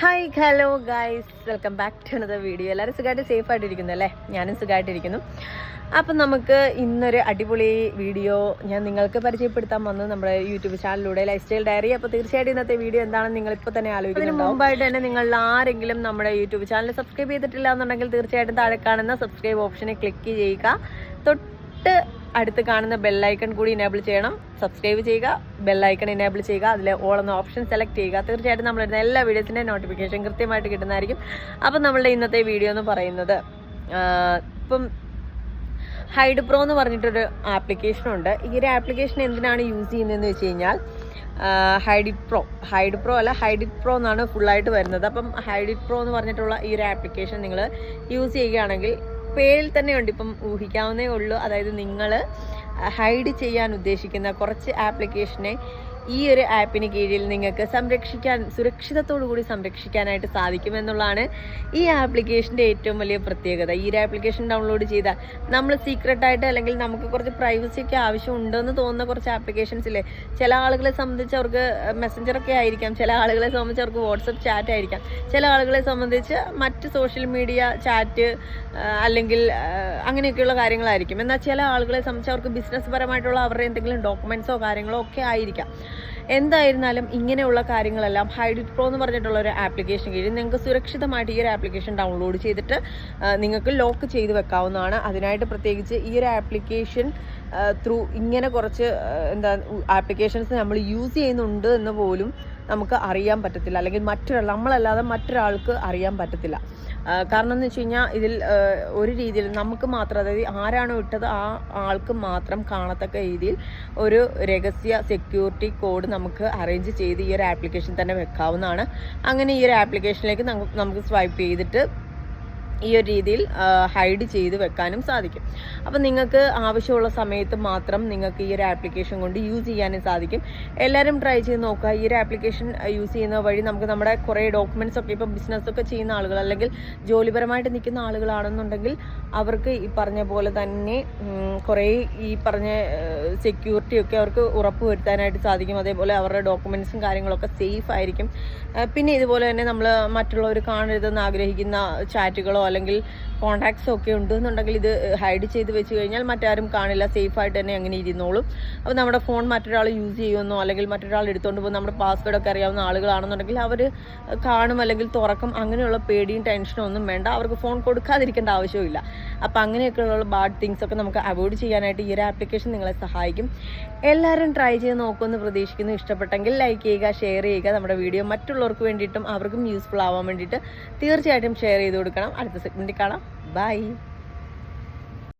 Hi hello guys welcome back to another video എല്ലാവരും സുഖമായിട്ട് safe ആയിട്ടിരിക്കുന്നു അല്ലേ? ഞാനും സുഖമായിട്ടിരിക്കുന്നു. അപ്പം നമുക്ക് ഇന്നൊരു അടിപൊളി വീഡിയോ ഞാൻ നിങ്ങൾക്ക് പരിചയപ്പെടുത്താൻ വന്നു നമ്മുടെ യൂട്യൂബ് ചാനലിലൂടെ ലൈഫ് സ്റ്റൈൽ ഡയറി അപ്പോൾ തീർച്ചയായിട്ടും ഇന്നത്തെ വീഡിയോ എന്താണെന്ന് നിങ്ങൾ ഇപ്പോൾ തന്നെ ആലോചിക്കുന്നു മുമ്പായിട്ട് തന്നെ നിങ്ങൾ ആരെങ്കിലും നമ്മുടെ യൂട്യൂബ് ചാനൽ സബ്സ്ക്രൈബ് ചെയ്തിട്ടില്ല എന്നുണ്ടെങ്കിൽ തീർച്ചയായിട്ടും താഴെ കാണുന്ന സബ്സ്ക്രൈബ് ഓപ്ഷനെ ക്ലിക്ക് ചെയ്യുക. തൊട്ട് അടുത്ത് കാണുന്ന ബെല്ലൈക്കൺ കൂടി ഇനേബിൾ ചെയ്യണം. സബ്സ്ക്രൈബ് ചെയ്യുക ബെല്ലൈക്കൺ ഇനേബിൾ ചെയ്യുക. അതിൽ ഓൾ എന്ന ഓപ്ഷൻ സെലക്ട് ചെയ്യുക. തീർച്ചയായിട്ടും നമ്മളിടുന്ന എല്ലാ വീഡിയോസിന്റെ നോട്ടിഫിക്കേഷൻ കൃത്യമായിട്ട് കിട്ടുന്നതായിരിക്കും. അപ്പം നമ്മളുടെ ഇന്നത്തെ വീഡിയോ എന്ന് പറയുന്നത് ഇപ്പം ഹൈഡ് പ്രോ എന്ന് പറഞ്ഞിട്ടൊരു ആപ്ലിക്കേഷൻ ഉണ്ട്. ഈ ഒരു ആപ്ലിക്കേഷൻ എന്തിനാണ് യൂസ് ചെയ്യുന്നതെന്ന് വെച്ച് കഴിഞ്ഞാൽ ഹൈഡിറ്റ് പ്രോ ഹൈഡ് പ്രോ അല്ല ഹൈഡിറ്റ് പ്രോ എന്നാണ് ഫുള്ളായിട്ട് വരുന്നത്. അപ്പം ഹൈഡിറ്റ് പ്രോ എന്ന് പറഞ്ഞിട്ടുള്ള ഈ ഒരു ആപ്ലിക്കേഷൻ നിങ്ങൾ യൂസ് ചെയ്യുകയാണെങ്കിൽ പേരിൽ തന്നെയുണ്ട് ഇപ്പം ഊഹിക്കാവുന്നേ ഉള്ളൂ. അതായത് നിങ്ങൾ ഹൈഡ് ചെയ്യാൻ ഉദ്ദേശിക്കുന്ന കുറച്ച് ആപ്ലിക്കേഷനെ ഈ ഒരു ആപ്പിന് കീഴിൽ നിങ്ങൾക്ക് സംരക്ഷിക്കാൻ സുരക്ഷിതത്തോടു കൂടി സംരക്ഷിക്കാനായിട്ട് സാധിക്കുമെന്നുള്ളതാണ് ഈ ആപ്ലിക്കേഷന്റെ ഏറ്റവും വലിയ പ്രത്യേകത. ഈ ഒരു ആപ്ലിക്കേഷൻ ഡൗൺലോഡ് ചെയ്താൽ നമ്മൾ സീക്രട്ടായിട്ട് അല്ലെങ്കിൽ നമുക്ക് കുറച്ച് പ്രൈവസി ഒക്കെ ആവശ്യമുണ്ടെന്ന് തോന്നുന്ന കുറച്ച് ആപ്ലിക്കേഷൻസ് ഇല്ലേ? ചില ആളുകളെ സംബന്ധിച്ച് അവർക്ക് മെസ്സഞ്ചറൊക്കെ ആയിരിക്കാം. ചില ആളുകളെ സംബന്ധിച്ച് അവർക്ക് വാട്സപ്പ് ചാറ്റ് ആയിരിക്കാം. ചില ആളുകളെ സംബന്ധിച്ച് മറ്റ് സോഷ്യൽ മീഡിയ ചാറ്റ് അല്ലെങ്കിൽ അങ്ങനെയൊക്കെയുള്ള കാര്യങ്ങളായിരിക്കും. എന്നാൽ ചില ആളുകളെ സംബന്ധിച്ച് അവർക്ക് ബിസിനസ് പരമായിട്ടുള്ള അവരുടെ എന്തെങ്കിലും ഡോക്യുമെന്റ്സോ കാര്യങ്ങളോ ഒക്കെ ആയിരിക്കാം. എന്തായിരുന്നാലും ഇങ്ങനെയുള്ള കാര്യങ്ങളെല്ലാം ഹൈഡിറ്റ് പ്രോ എന്ന് പറഞ്ഞിട്ടുള്ള ഒരു ആപ്ലിക്കേഷൻ കീഴിൽ നിങ്ങൾക്ക് സുരക്ഷിതമായിട്ട് ഈ ഒരു ആപ്ലിക്കേഷൻ ഡൗൺലോഡ് ചെയ്തിട്ട് നിങ്ങൾക്ക് ലോക്ക് ചെയ്ത് വെക്കാവുന്നതാണ്. അതിനായിട്ട് പ്രത്യേകിച്ച് ഈ ഒരു ആപ്ലിക്കേഷൻ ത്രൂ ഇങ്ങനെ കുറച്ച് എന്താ ആപ്ലിക്കേഷൻസ് നമ്മൾ യൂസ് ചെയ്യുന്നുണ്ട് എന്ന് പോലും നമുക്ക് അറിയാൻ പറ്റത്തില്ല. അല്ലെങ്കിൽ മറ്റൊരാൾ നമ്മളല്ലാതെ മറ്റൊരാൾക്ക് അറിയാൻ പറ്റത്തില്ല. കാരണം എന്ന് വെച്ച് കഴിഞ്ഞാൽ ഇതിൽ ഒരു രീതിയിൽ നമുക്ക് മാത്രം അതായത് ആരാണോ ഇട്ടത് ആ ആൾക്ക് മാത്രം കാണത്തക്ക രീതിയിൽ ഒരു രഹസ്യ സെക്യൂരിറ്റി കോഡ് നമുക്ക് അറേഞ്ച് ചെയ്ത് ഈ ഒരു ആപ്ലിക്കേഷൻ തന്നെ വെക്കാവുന്നതാണ്. അങ്ങനെ ഈ ഒരു ആപ്ലിക്കേഷനിലേക്ക് നമുക്ക് സ്വൈപ്പ് ചെയ്തിട്ട് ഈ ഒരു രീതിയിൽ ഹൈഡ് ചെയ്ത് വെക്കാനും സാധിക്കും. അപ്പം നിങ്ങൾക്ക് ആവശ്യമുള്ള സമയത്ത് മാത്രം നിങ്ങൾക്ക് ഈ ഒരു ആപ്ലിക്കേഷൻ കൊണ്ട് യൂസ് ചെയ്യാനും സാധിക്കും. എല്ലാവരും ട്രൈ ചെയ്ത് നോക്കുക. ഈ ഒരു ആപ്ലിക്കേഷൻ യൂസ് ചെയ്യുന്ന വഴി നമുക്ക് നമ്മുടെ കുറേ ഡോക്യുമെന്റ്സ് ഒക്കെ ഇപ്പം ബിസിനസ്സൊക്കെ ചെയ്യുന്ന ആളുകൾ അല്ലെങ്കിൽ ജോലിപരമായിട്ട് നിൽക്കുന്ന ആളുകളാണെന്നുണ്ടെങ്കിൽ അവർക്ക് ഈ പറഞ്ഞ പോലെ തന്നെ കുറേ ഈ പറഞ്ഞ സെക്യൂരിറ്റി ഒക്കെ അവർക്ക് ഉറപ്പ് വരുത്താനായിട്ട് സാധിക്കും. അതേപോലെ അവരുടെ ഡോക്യുമെന്റ്സും കാര്യങ്ങളൊക്കെ സേഫ് ആയിരിക്കും. പിന്നെ ഇതുപോലെ തന്നെ നമ്മൾ മറ്റുള്ളവർ കാണരുതെന്ന് ആഗ്രഹിക്കുന്ന ചാറ്റുകളോ അല്ലെങ്കിൽ കോൺടാക്ട്സോ ഒക്കെ ഉണ്ടെന്നുണ്ടെങ്കിൽ ഇത് ഹൈഡ് ചെയ്ത് വെച്ച് കഴിഞ്ഞാൽ മറ്റാരും കാണില്ല. സേഫായിട്ട് തന്നെ അങ്ങനെ ഇരുന്നോളും. അപ്പോൾ നമ്മുടെ ഫോൺ മറ്റൊരാൾ യൂസ് ചെയ്യുമെന്നോ അല്ലെങ്കിൽ മറ്റൊരാൾ എടുത്തുകൊണ്ട് പോകുന്ന നമ്മുടെ പാസ്വേഡ് ഒക്കെ അറിയാവുന്ന ആളുകളാണെന്നുണ്ടെങ്കിൽ അവർ കാണും അല്ലെങ്കിൽ തുറക്കും. അങ്ങനെയുള്ള പേടിയും ടെൻഷനും ഒന്നും വേണ്ട. അവർക്ക് ഫോൺ കൊടുക്കാതിരിക്കേണ്ട ആവശ്യമില്ല അപ്പോൾ അങ്ങനെയൊക്കെയുള്ള ബാഡ് തിങ്സ് ഒക്കെ നമുക്ക് അവോയ്ഡ് ചെയ്യാനായിട്ട് ഈ ഒരു ആപ്ലിക്കേഷൻ നിങ്ങളെ സഹായിക്കും. എല്ലാവരും ട്രൈ ചെയ്ത് നോക്കുമെന്ന് പ്രതീക്ഷിക്കുന്നു. ഇഷ്ടപ്പെട്ടെങ്കിൽ ലൈക്ക് ചെയ്യുക ഷെയർ ചെയ്യുക. നമ്മുടെ വീഡിയോ മറ്റുള്ളവർക്ക് വേണ്ടിയിട്ടും അവർക്കും യൂസ്ഫുൾ ആവാൻ വേണ്ടിയിട്ട് തീർച്ചയായിട്ടും ഷെയർ ചെയ്ത് കൊടുക്കണം. അടുത്ത സെഗ്മെന്റിൽ കാണാം. ബൈ